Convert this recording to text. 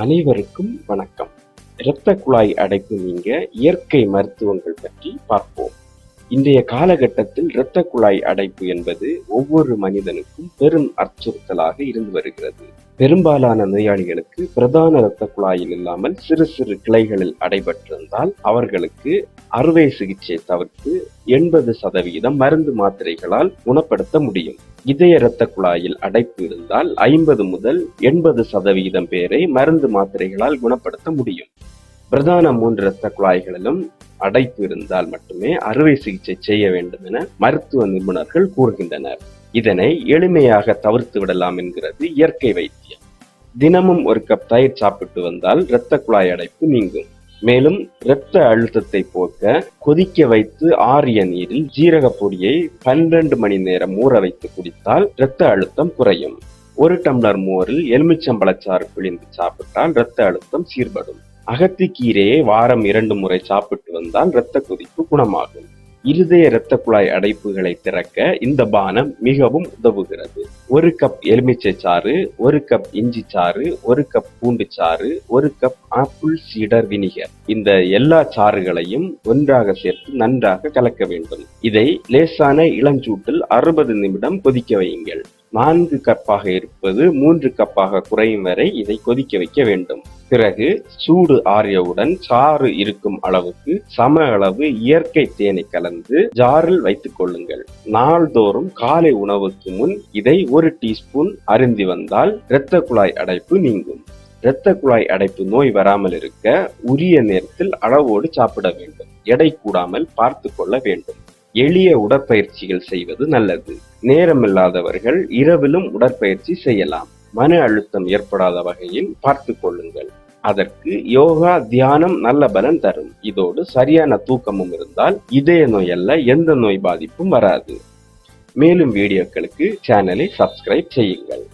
அனைவருக்கும் வணக்கம். இரத்த குழாய் அடைப்பு நீங்க இயற்கை மருத்துவங்கள் பற்றி பார்ப்போம். இன்றைய காலகட்டத்தில் இரத்த குழாய் அடைப்பு என்பது ஒவ்வொரு மனிதனுக்கும் பெரும் அச்சுறுத்தலாக இருந்து வருகிறது. பெரும்பாலான நோயாளிகளுக்கு பிரதான இரத்த குழாயில் இல்லாமல் சிறு சிறு கிளைகளில் அடைபட்டிருந்தால் அவர்களுக்கு அறுவை சிகிச்சை தவிர்த்து எண்பது சதவீதம் மருந்து மாத்திரைகளால் குணப்படுத்த முடியும். இதய இரத்த குழாயில் அடைப்பு இருந்தால் ஐம்பது முதல் எண்பது சதவீதம் பேரை மருந்து மாத்திரைகளால் குணப்படுத்த முடியும். பிரதான மூன்று இரத்த குழாய்களிலும் அடைப்பு இருந்தால் மட்டுமே அறுவை சிகிச்சை செய்ய வேண்டும் என மருத்துவ நிபுணர்கள் கூறுகின்றனர். இதனை எளிமையாக தவிர்த்து விடலாம் என்கிறது இயற்கை வைத்தியம். தினமும் ஒரு கப் தயிர் சாப்பிட்டு வந்தால் இரத்த குழாய் அடைப்பு நீங்கும். மேலும் இரத்த அழுத்தத்தை போக்க கொதிக்க வைத்து ஆறிய நீரில் ஜீரக பொடியை பன்னிரண்டு மணி நேரம் ஊற வைத்து குடித்தால் இரத்த அழுத்தம் குறையும். ஒரு டம்ளர் மோரில் எலுமிச்சம்பழச்சாறு பிழிந்து சாப்பிட்டால் இரத்த அழுத்தம் சீர்படும். அகத்திக்கீரையை வாரம் இரண்டு முறை சாப்பிட்டு வந்தால் இரத்த கொதிப்பு குணமாகும். இருதய இரத்த குழாய் அடைப்புகளை திறக்க இந்த பானம் மிகவும் உதவுகிறது. ஒரு கப் எலுமிச்சை சாறு ஒரு கப் இஞ்சி சாறு ஒரு கப் பூண்டு சாறு ஒரு கப் ஆப்பிள் சீடர் வினிகர் இந்த எல்லா சாறுகளையும் ஒன்றாக சேர்த்து நன்றாக கலக்க வேண்டும். இதை லேசான இளஞ்சூட்டில் அறுபது நிமிடம் கொதிக்க வையுங்கள். நான்கு கப்பாக இருப்பது மூன்று கப்பாக குறையும் வரை இதை கொதிக்க வைக்க வேண்டும். பிறகு சூடு ஆறியவுடன் சாறு இருக்கும் அளவுக்கு சம அளவு இயற்கை தேனை கலந்து ஜாரில் வைத்துக் கொள்ளுங்கள். நாள்தோறும் காலை உணவுக்கு முன் இதை ஒரு டீஸ்பூன் அருந்தி வந்தால் இரத்த குழாய் அடைப்பு நீங்கும். இரத்த குழாய் அடைப்பு நோய் வராமல் இருக்க உரிய நேரத்தில் அளவோடு சாப்பிட வேண்டும். எடை கூடாமல் பார்த்து கொள்ள வேண்டும். எளிய உடற்பயிற்சிகள் செய்வது நல்லது. நேரமில்லாதவர்கள் இரவிலும் உடற்பயிற்சி செய்யலாம். மன அழுத்தம் ஏற்படாத வகையில் பார்த்து கொள்ளுங்கள். அதற்கு யோகா தியானம் நல்ல பலன் தரும். இதோடு சரியான தூக்கமும் இருந்தால் இதய நோய் அல்ல எந்த நோய் பாதிப்பும் வராது. மேலும் வீடியோக்களுக்கு சேனலை சப்ஸ்கிரைப் செய்யுங்கள்.